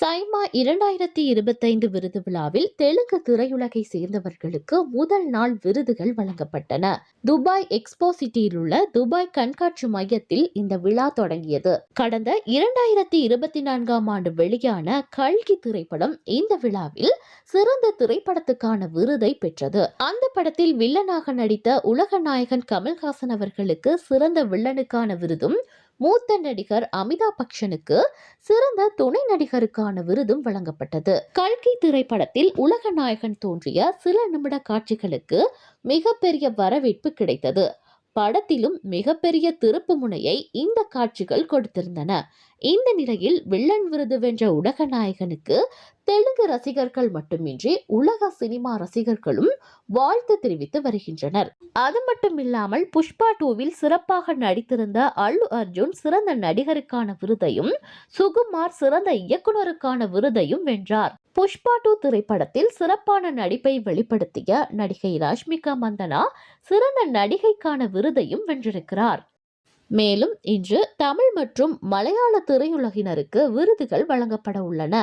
சைமா இரண்டாயிரத்தி இருபத்தைந்து விருது விழாவில் தெலுங்கு திரையுலகை சேர்ந்தவர்களுக்கு முதல் நாள் விருதுகள் வழங்கப்பட்டன. துபாய் எக்ஸ்போ சிட்டியில் உள்ள துபாய் கண்காட்சி மையத்தில் இந்த விழா தொடங்கியது. கடந்த இரண்டாயிரத்தி இருபத்தி நான்காம் ஆண்டு வெளியான கல்கி திரைப்படம் இந்த விழாவில் சிறந்த திரைப்படத்துக்கான விருதை பெற்றது. அந்த படத்தில் வில்லனாக நடித்த உலக நாயகன் கமல்ஹாசன் அவர்களுக்கு சிறந்த வில்லனுக்கான விருதும் மூத்த நடிகர் அமிதாப் பச்சனுக்கு சிறந்த துணை நடிகருக்கான விருதும் வழங்கப்பட்டது. கல்கி திரைப்படத்தில் உலக நாயகன் தோன்றிய சில நிமிட காட்சிகளுக்கு மிகப்பெரிய வரவேற்பு கிடைத்தது. படத்திலும் மிகப்பெரிய திருப்பு முனையை இந்த காட்சிகள் கொடுத்திருந்தன. இந்த நிலையில் வில்லன் விருது வென்ற உலக நாயகனுக்கு தெலுங்கு ரசிகர்கள் மட்டுமின்றி உலக சினிமா ரசிகர்களும் வாழ்த்து தெரிவித்து வருகின்றனர். அது மட்டும் இல்லாமல் புஷ்பா டூவில் சிறப்பாக நடித்திருந்த அல்லு அர்ஜுன் சிறந்த நடிகருக்கான விருதையும் சுகுமார் சிறந்த இயக்குனருக்கான விருதையும் வென்றார். புஷ்பா டூ திரைப்படத்தில் சிறப்பான நடிப்பை வெளிப்படுத்திய நடிகை ராஷ்மிகா மந்தனா சிறந்த நடிகைக்கான விருதையும் வென்றிருக்கிறார். மேலும் இன்று தமிழ் மற்றும் மலையாள திரையுலகினருக்கு விருதுகள் வழங்கப்பட உள்ளன.